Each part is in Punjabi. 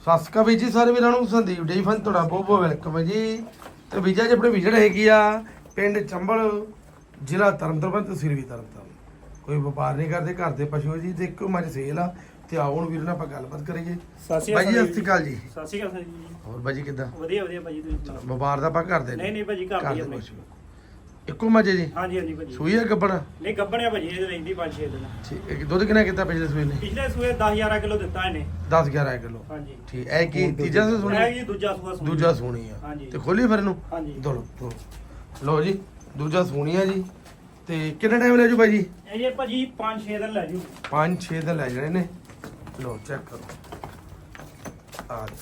ਸਤਿ ਸ਼੍ਰੀ ਅਕਾਲ ਵੀਰ ਜੀ ਸਾਰੇ ਵੀਰਾਂ ਨੂੰ ਸੰਦੀਪ ਡੇ ਫਨ ਤੁਹਾਡਾ ਬਹੁਤ ਬਹੁਤ ਵੈਲਕਮ ਹੈ ਜੀ। ਤੇ ਵੀਜ਼ਾ ਜੀ ਆਪਣੇ ਵਿਜੜ ਹੈਗੀ ਆ ਪਿੰਡ ਚੰਬਲ ਜ਼ਿਲ੍ਹਾ ਤਰਨਤਾਰਨ ਤਹਿਸੀਲ ਵੀ ਤਰਨਤਾਰਨ। ਕੋਈ ਵਪਾਰ ਨਹੀਂ ਕਰਦੇ ਘਰ ਦੇ ਪਸ਼ੂ ਜੀ ਤੇ ਇੱਕੋ ਮੱਝ ਸੇਲ ਆ ਤੇ ਆਓ ਹੁਣ ਵੀਰ ਨਾਲ ਆਪਾਂ ਗੱਲਬਾਤ ਕਰੀਏ। ਸਤਿ ਸ਼੍ਰੀ ਬਾਈ ਜੀ ਅਕਾਲ ਸਤਿ ਸ਼੍ਰੀ ਅਕਾਲ ਜੀ। ਸਤਿ ਸ਼੍ਰੀ ਅਕਾਲ ਜੀ। ਹੋਰ ਬਾਜੀ ਕਿੱਦਾਂ? ਵਧੀਆ ਵਧੀਆ ਭਾਜੀ ਤੁਸੀਂ ਵਪਾਰ ਦਾ ਆਪਾਂ ਕਰਦੇ ਨਹੀਂ ਨਹੀਂ ਭਾਜੀ ਘਰ ਦੀ ਪਸ਼ੂ। ਇੱਕੋ ਮੱਝ ਜੀ? ਹਾਂਜੀ ਹਾਂਜੀ ਭਾਜੀ ਸੂਈ ਆ ਗੱਬਣਾ ਨਹੀਂ ਗੱਬਣਿਆ ਭਾਜੀ ਇਹ ਰਹਿੰਦੀ 5-6 ਦਿਨ। ਠੀਕ ਹੈ ਦੁੱਧ ਕਿੰਨਾ ਕੀਤਾ ਪਿਛਲੇ ਸੂਏ ਨੇ? ਪਿਛਲੇ ਸੂਏ 10 11 ਕਿਲੋ ਦਿੱਤਾ ਇਹਨੇ। 10 11 ਕਿਲੋ। ਹਾਂਜੀ। ਠੀਕ ਐ ਕੀ ਤੀਜਾ ਸੂ ਇਹ ਸੁਣੀ ਜੀ ਦੂਜਾ ਸੂਆ ਸੁਣੀ। ਦੂਜਾ ਸੋਹਣੀ ਆ। ਹਾਂਜੀ। ਤੇ ਖੋਲੀ ਫਿਰ ਨੂੰ ਹਾਂਜੀ। ਦੋ ਲੋ ਲੋ ਜੀ ਦੂਜਾ ਸੋਹਣੀ ਆ ਜੀ। ਤੇ ਕਿੰਨਾ ਟਾਈਮ ਲੈ ਜੂ ਜੀ? ਇਹ ਜੇ ਭਾਜੀ 5-6 ਦਿਨ ਲੈ ਜੂ। 5-6 ਦਿਨ ਲੈ ਜਾਣੇ ਨੇ। ਲੋ ਚੈੱਕ ਕਰੋ। ਆ ਜੀ।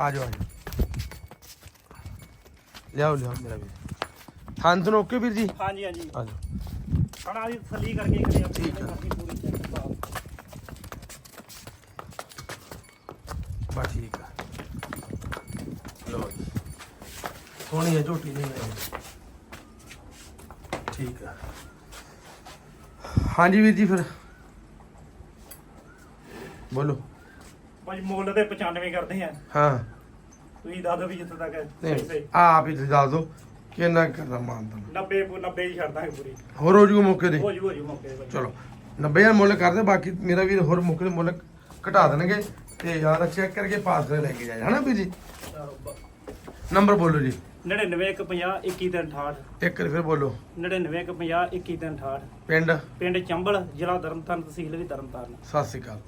ਆ ਜਾਓ ਆ ਜਾਓ। ਲਿਆਓ ਲਿਆਓ। ਮੇਰਾ ਵੀਰ। ਥਾਂ ਤੋਂ ਓਕੇ ਵੀਰ ਜੀ? ਹਾਂਜੀ ਹਾਂਜੀ। ਆ ਜਾਓ। ਖਾਣਾ ਦੀ ਥੱਲੀ ਕਰਕੇ ਕਰੀ ਆਪਣੀ ਠੀਕ ਆ। ਪੂਰੀ ਬਸ ਠੀਕ ਆ। ਲੋ ਜੀ। ਸੋਹਣੀ ਹੈ ਝੋਟੀ ਨਹੀਂ ਹੈ ਠੀਕ ਆ। ਹਾਂਜੀ ਵੀਰ ਜੀ ਫਿਰ। ਬੋਲੋ। ਭਾਜੀ ਮੁੱਲ ਤੇ 95 ਕਰਦੇ ਆ। ਹਾਂ। ਤੁਸੀਂ ਦੱਸ ਦਿਓ ਵੀ ਜਿੱਥੋਂ ਤੱਕ ਨਹੀਂ ਪੈਸੇ ਆਪ ਹੀ ਤੁਸੀਂ ਦੱਸ ਦਿਓ ਕਿੰਨਾ ਕਰਨਾ ਮਾਨਤਾ 90 90 ਹੀ ਛੱਡ ਦਾਂਗੇ ਪੂਰੀ। ਹੋਰ ਹੋ ਜੂਗਾ ਮੌਕੇ ਦੇ? ਹੋ ਜੂ ਹੋ ਜੂ ਮੌਕੇ ਤੇ ਭਾਜੀ ਚਲੋ 90000 ਮੁੱਲ ਕਰਦੇ ਬਾਕੀ ਮੇਰਾ ਵੀਰ ਹੋਰ ਮੌਕੇ ਦੇ ਮੁੱਲ ਘਟਾ ਦੇਣਗੇ ਤੇ ਯਾਰ ਚੈੱਕ ਕਰਕੇ ਪਾਸ ਕਰ ਲੈ ਕੇ ਜਾਏ ਹਨਾ ਵੀਰ ਜੀ? ਨੰਬਰ ਬੋਲੋ ਜੀ। 9950 2168 ਇੱਕ ਵਾਰ ਫਿਰ ਬੋਲੋ। 9950 2168 ਪਿੰਡ? ਪਿੰਡ ਚੰਬਲ ਜ਼ਿਲ੍ਹਾ ਤਰਨਤਾਰਨ ਤਹਿਸੀਲ ਵੀ ਤਰਨਤਾਰਨ। ਸਤਿ ਸ਼੍ਰੀ ਅਕਾਲ।